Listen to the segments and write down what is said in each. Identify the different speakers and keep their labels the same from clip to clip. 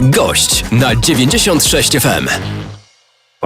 Speaker 1: Gość na 96 FM.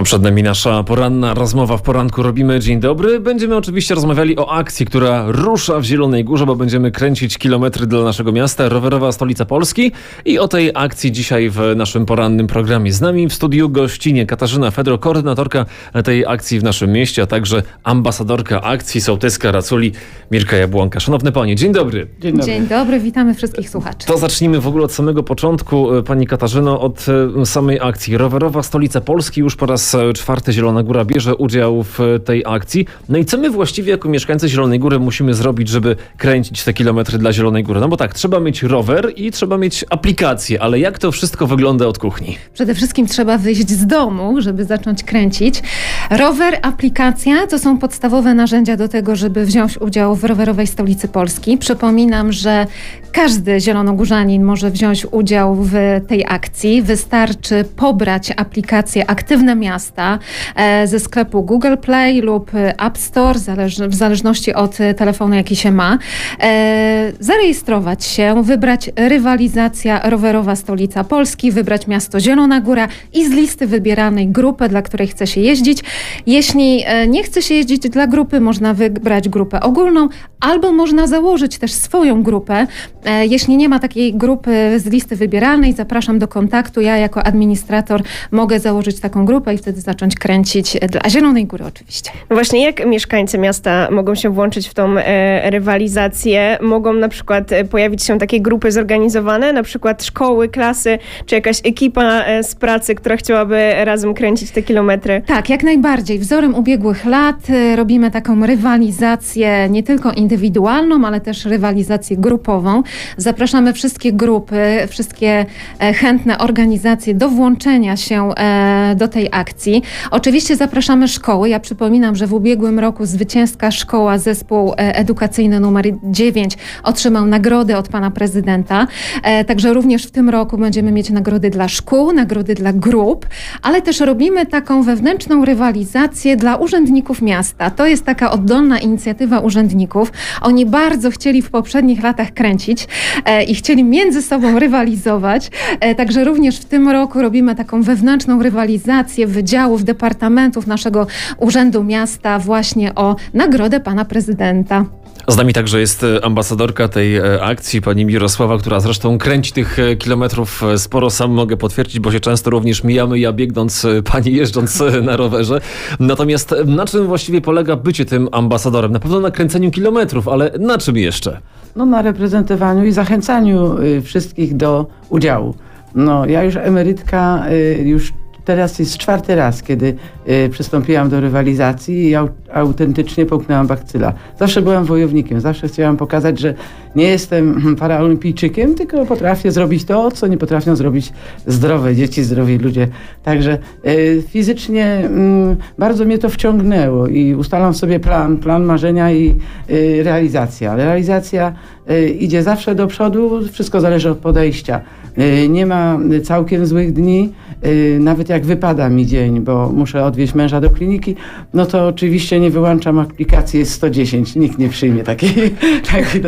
Speaker 2: A przed nami nasza poranna rozmowa w poranku robimy Dzień dobry. Będziemy oczywiście rozmawiali o akcji, która rusza w Zielonej Górze, bo będziemy kręcić kilometry dla naszego miasta, rowerowa stolica Polski. I o tej akcji dzisiaj w naszym porannym programie. Z nami w studiu gościnie Katarzyna Fedro, koordynatorka tej akcji w naszym mieście, a także ambasadorka akcji sołtyska Raculi Mirka Jabłonka. Szanowne panie, dzień dobry.
Speaker 3: Dzień dobry.
Speaker 4: Dzień dobry, witamy wszystkich słuchaczy.
Speaker 2: To zacznijmy w ogóle od samego początku, e, pani Katarzyno, od e, samej akcji. Rowerowa stolica Polski już po raz e, czwarty Zielona Góra bierze udział w e, tej akcji. No i co my właściwie jako mieszkańcy Zielonej Góry musimy zrobić, żeby kręcić te kilometry dla Zielonej Góry? No bo tak, trzeba mieć rower i trzeba mieć aplikację, ale jak to wszystko wygląda od kuchni?
Speaker 4: Przede wszystkim trzeba wyjść z domu, żeby zacząć kręcić. Rower, aplikacja to są podstawowe narzędzia do tego, żeby wziąć udział w rowerowej stolicy Polski. Przypominam, że każdy zielonogórzanin może wziąć udział w tej akcji. Wystarczy pobrać aplikację Aktywne Miasta e, ze sklepu Google Play lub App Store, w zależności od e, telefonu, jaki się ma. E, zarejestrować się, wybrać rywalizacja rowerowa stolica Polski, wybrać miasto Zielona Góra i z listy wybieranej grupę, dla której chce się jeździć. Jeśli nie chce się jeździć dla grupy, można wybrać grupę ogólną, albo można założyć też swoją grupę. Jeśli nie ma takiej grupy z listy wybieranej, zapraszam do kontaktu. Ja jako administrator mogę założyć taką grupę i wtedy zacząć kręcić dla Zielonej Góry oczywiście.
Speaker 3: No właśnie, jak mieszkańcy miasta mogą się włączyć w tą e, rywalizację? Mogą na przykład e, pojawić się takie grupy zorganizowane, na przykład szkoły, klasy, czy jakaś ekipa e, z pracy, która chciałaby razem kręcić te kilometry?
Speaker 4: Tak, jak najbardziej. Wzorem ubiegłych lat robimy taką rywalizację nie tylko indywidualną, ale też rywalizację grupową. Zapraszamy wszystkie grupy, wszystkie e, chętne organizacje do włączenia się e, do tej akcji. Oczywiście zapraszamy szkoły. Ja przypominam, że w ubiegłym roku zwycięska szkoła, zespół e, edukacyjny numer 9 otrzymał nagrodę od pana prezydenta. E, Także również w tym roku będziemy mieć nagrody dla szkół, nagrody dla grup, ale też robimy taką wewnętrzną rywalizację dla urzędników miasta. To jest taka oddolna inicjatywa urzędników. Oni bardzo chcieli w poprzednich latach kręcić e, i chcieli między sobą rywalizować. Także również w tym roku robimy taką wewnętrzną rywalizację wydziałów, departamentów naszego Urzędu Miasta właśnie o nagrodę pana prezydenta.
Speaker 2: Z nami także jest e, ambasadorka tej e, akcji, pani Mirosława, która zresztą kręci tych e, kilometrów sporo, sam mogę potwierdzić, bo się często również mijamy, ja biegnąc, pani jeżdżąc na rowerze. Natomiast na czym właściwie polega bycie tym ambasadorem? Na pewno na kręceniu kilometrów, ale na czym jeszcze?
Speaker 5: no, na reprezentowaniu i zachęcaniu y, wszystkich do udziału. No, ja już emerytka, y, już teraz jest czwarty raz, kiedy y, przystąpiłam do rywalizacji i au, autentycznie połknęłam bakcyla. Zawsze byłam wojownikiem, zawsze chciałam pokazać, że nie jestem hmm, paraolimpijczykiem, tylko potrafię zrobić to, co nie potrafią zrobić zdrowe dzieci, zdrowi ludzie. Także y, fizycznie mm, bardzo mnie to wciągnęło i ustalam sobie plan, plan marzenia i y, realizacja. Realizacja y, idzie zawsze do przodu, wszystko zależy od podejścia. Y, Nie ma całkiem złych dni, y, nawet jak wypada mi dzień, bo muszę odwieźć męża do kliniki, no to oczywiście nie wyłączam aplikacji 110, nikt nie przyjmie takiej, takiej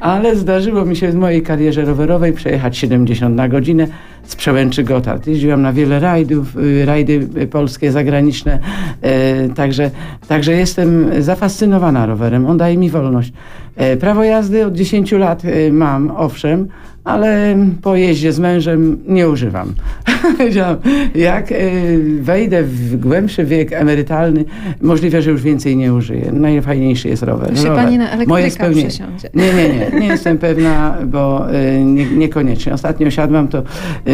Speaker 5: ale zdarzyło mi się w mojej karierze rowerowej przejechać 70 na godzinę z Przełęczy Gotthard. Jeździłam na wiele rajdów, y, rajdy polskie, zagraniczne, y, także, także jestem zafascynowana rowerem, on daje mi wolność. E, Prawo jazdy od 10 lat mam, owszem, ale po jeździe z mężem nie używam. Jak y, wejdę w głębszy wiek emerytalny, możliwe, że już więcej nie użyję. Najfajniejszy jest rower. Rower.
Speaker 4: pani na
Speaker 5: Moje spełnienie. Nie, nie, nie. Nie jestem pewna, bo y, nie, niekoniecznie. Ostatnio siadłam to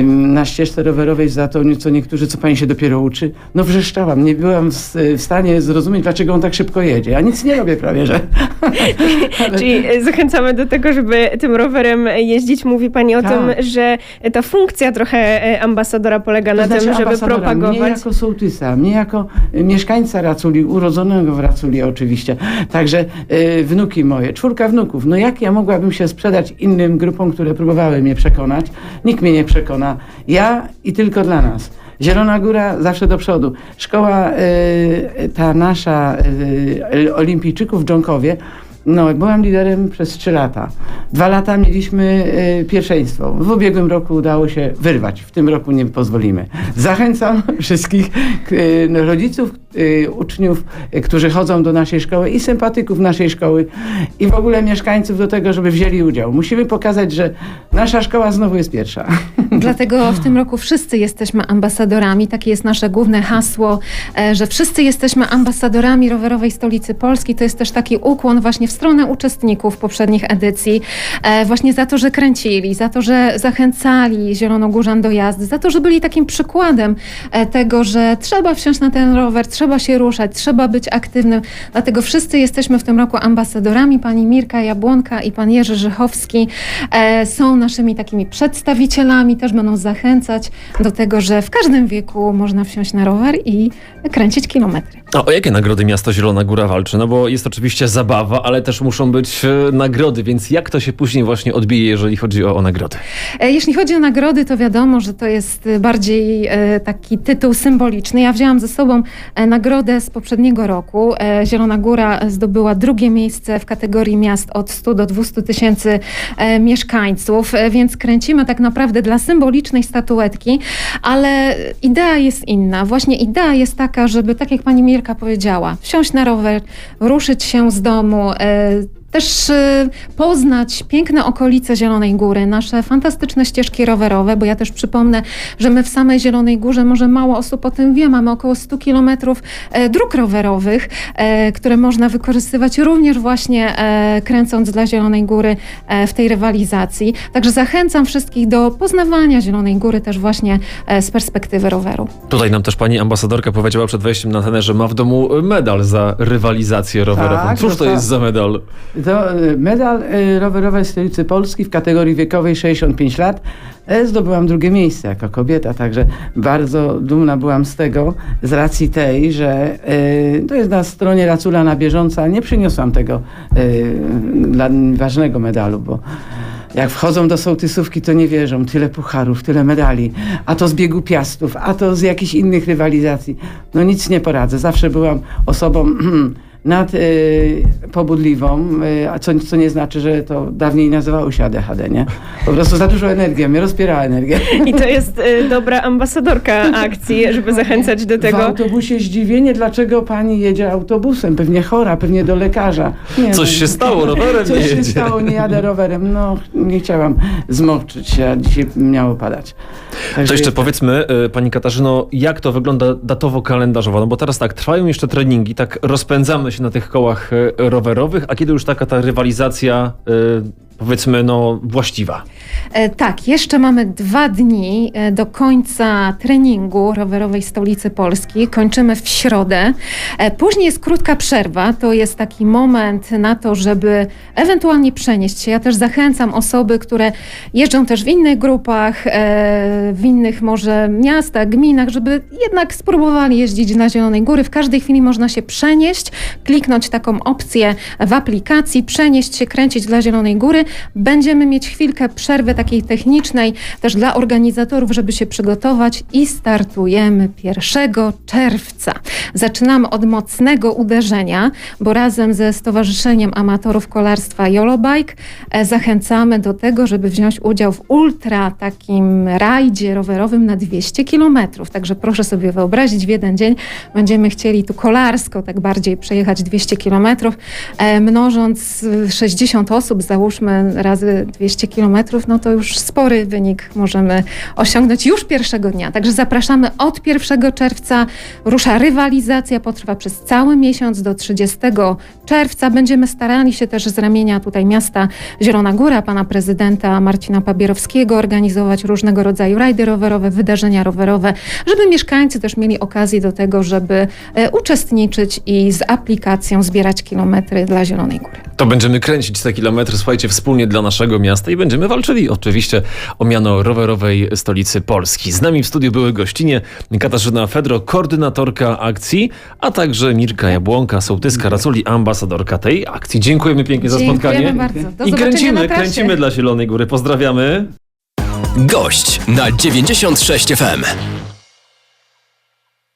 Speaker 5: na ścieżce rowerowej za to, co niektórzy, co pani się dopiero uczy. No wrzeszczałam. Nie byłam w, stanie zrozumieć, dlaczego on tak szybko jedzie. Ja nic nie robię prawie, że. Ale-
Speaker 3: Czyli e, zachęcamy do tego, żeby tym rowerem jeździć. Mówi pani o
Speaker 5: Tak.
Speaker 3: tym, że ta funkcja trochę e, ambasadora polega na
Speaker 5: To znaczy
Speaker 3: tym, żeby
Speaker 5: Mnie
Speaker 3: propagować.
Speaker 5: jako sołtysa, mnie jako y, mieszkańca Raculi, urodzonego w Raculi oczywiście. Także y, wnuki moje, czwórka wnuków. No jak ja mogłabym się sprzedać innym grupom, które próbowały mnie przekonać? Nikt mnie nie przekona. Ja i tylko dla nas. Zielona Góra zawsze do przodu. Szkoła y, ta nasza y, olimpijczyków w Dżonkowie No, byłam liderem przez trzy lata. Dwa lata mieliśmy e, pierwszeństwo. W ubiegłym roku udało się wyrwać. W tym roku nie pozwolimy. Zachęcam wszystkich e, no, rodziców, e, uczniów, e, którzy chodzą do naszej szkoły i sympatyków naszej szkoły i w ogóle mieszkańców do tego, żeby wzięli udział. Musimy pokazać, że nasza szkoła znowu jest pierwsza.
Speaker 4: Dlatego w tym roku wszyscy jesteśmy ambasadorami. Takie jest nasze główne hasło, e, że wszyscy jesteśmy ambasadorami rowerowej stolicy Polski. To jest też taki ukłon właśnie w stronę uczestników poprzednich edycji. e, Właśnie za to, że kręcili, za to, że zachęcali Zielonogórzan do jazdy, za to, że byli takim przykładem e, tego, że trzeba wsiąść na ten rower, trzeba się ruszać, trzeba być aktywnym. Dlatego wszyscy jesteśmy w tym roku ambasadorami. Pani Mirka Jabłonka i pan Jerzy Żychowski są naszymi takimi przedstawicielami, też będą zachęcać do tego, że w każdym wieku można wsiąść na rower i kręcić kilometry.
Speaker 2: A o jakie nagrody miasto Zielona Góra walczy? No bo jest oczywiście zabawa, ale też muszą być e, nagrody, więc jak to się później właśnie odbije, jeżeli chodzi o, o nagrody?
Speaker 4: E, Jeśli chodzi o nagrody, to wiadomo, że to jest e, bardziej taki tytuł symboliczny. Ja wzięłam ze sobą nagrodę z poprzedniego roku. Zielona Góra zdobyła drugie miejsce w kategorii miast od 100 do 200 tysięcy mieszkańców, więc kręcimy tak naprawdę dla symbolicznej statuetki, ale idea jest inna. Właśnie idea jest taka, żeby, tak jak pani Mirka powiedziała, wsiąść na rower, ruszyć się z domu, e, też y, poznać piękne okolice Zielonej Góry, nasze fantastyczne ścieżki rowerowe, bo ja też przypomnę, że my w samej Zielonej Górze, może mało osób o tym wie, mamy około 100 kilometrów e, dróg rowerowych, e, które można wykorzystywać również właśnie e, kręcąc dla Zielonej Góry w tej rywalizacji. Także zachęcam wszystkich do poznawania Zielonej Góry też właśnie z perspektywy roweru.
Speaker 2: Tutaj nam też pani ambasadorka powiedziała przed wejściem na antenę, że ma w domu medal za rywalizację rowerową.
Speaker 5: Tak,
Speaker 2: Cóż to
Speaker 5: to-
Speaker 2: jest za medal?
Speaker 5: To y, medal y, rowerowej stolicy Polski w kategorii wiekowej 65 lat. E, Zdobyłam drugie miejsce jako kobieta, także bardzo dumna byłam z tego, z racji tej, że y, to jest na stronie Racula na bieżąco, nie przyniosłam tego dla ważnego medalu, bo jak wchodzą do sołtysówki, to nie wierzą. Tyle pucharów, tyle medali. A to z biegu piastów, a to z jakichś innych rywalizacji. No nic nie poradzę. Zawsze byłam osobą nad y, pobudliwą, y, a co, co nie znaczy, że to dawniej nazywało się ADHD, nie? Po prostu za dużo energii, mnie rozpierała energia.
Speaker 3: I to jest y, dobra ambasadorka akcji, żeby zachęcać do
Speaker 5: W
Speaker 3: tego.
Speaker 5: autobusie zdziwienie, dlaczego pani jedzie autobusem. Pewnie chora, pewnie do lekarza. Nie,
Speaker 2: Coś
Speaker 5: no,
Speaker 2: się stało, rowerem nie
Speaker 5: Coś się
Speaker 2: jedzie.
Speaker 5: stało, nie jadę rowerem. No, nie chciałam zmoczyć się, a dzisiaj miało padać.
Speaker 2: To jeszcze
Speaker 5: jest-
Speaker 2: powiedzmy, e, pani Katarzyno, jak to wygląda datowo-kalendarzowo? No bo teraz tak, trwają jeszcze treningi, tak rozpędzamy się na tych kołach e, rowerowych, a kiedy już taka ta rywalizacja, e, powiedzmy, no właściwa?
Speaker 4: E, Tak, jeszcze mamy dwa dni e, do końca treningu rowerowej stolicy Polski. Kończymy w środę. E, Później jest krótka przerwa. To jest taki moment na to, żeby ewentualnie przenieść się. Ja też zachęcam osoby, które jeżdżą też w innych grupach, w innych może miastach, gminach, żeby jednak spróbowali jeździć na Zielonej Góry. W każdej chwili można się przenieść, kliknąć taką opcję w aplikacji, przenieść się, kręcić dla Zielonej Góry. Będziemy mieć chwilkę przerwy takiej technicznej też dla organizatorów, żeby się przygotować i startujemy 1 czerwca. Zaczynamy od mocnego uderzenia, bo razem ze Stowarzyszeniem Amatorów Kolarstwa Yolobike e, zachęcamy do tego, żeby wziąć udział w ultra takim rajdzie rowerowym na 200 kilometrów. Także proszę sobie wyobrazić, w jeden dzień będziemy chcieli tu kolarsko tak bardziej przejechać 200 kilometrów, e, mnożąc y, 60 osób, załóżmy razy 200 kilometrów, no to już spory wynik możemy osiągnąć już pierwszego dnia. Także zapraszamy od 1 czerwca. Rusza rywalizacja, potrwa przez cały miesiąc do 30 czerwca. Będziemy starali się też z ramienia tutaj miasta Zielona Góra, pana prezydenta Marcina Pabierowskiego organizować różnego rodzaju rajdy rowerowe, wydarzenia rowerowe, żeby mieszkańcy też mieli okazję do tego, żeby e, uczestniczyć i z aplikacją zbierać kilometry dla Zielonej Góry.
Speaker 2: To będziemy kręcić te kilometry, słuchajcie, wspólnie dla naszego miasta i będziemy walczyli oczywiście o miano rowerowej stolicy Polski. Z nami w studiu były gościnie Katarzyna Fedro, koordynatorka akcji, a także Mirka Jabłonka, sołtyska Raculi, ambasadorka tej akcji. Dziękujemy pięknie za spotkanie.
Speaker 4: Dziękujemy bardzo. Do
Speaker 2: I kręcimy, kręcimy dla Zielonej Góry. Pozdrawiamy.
Speaker 1: Gość na 96 FM.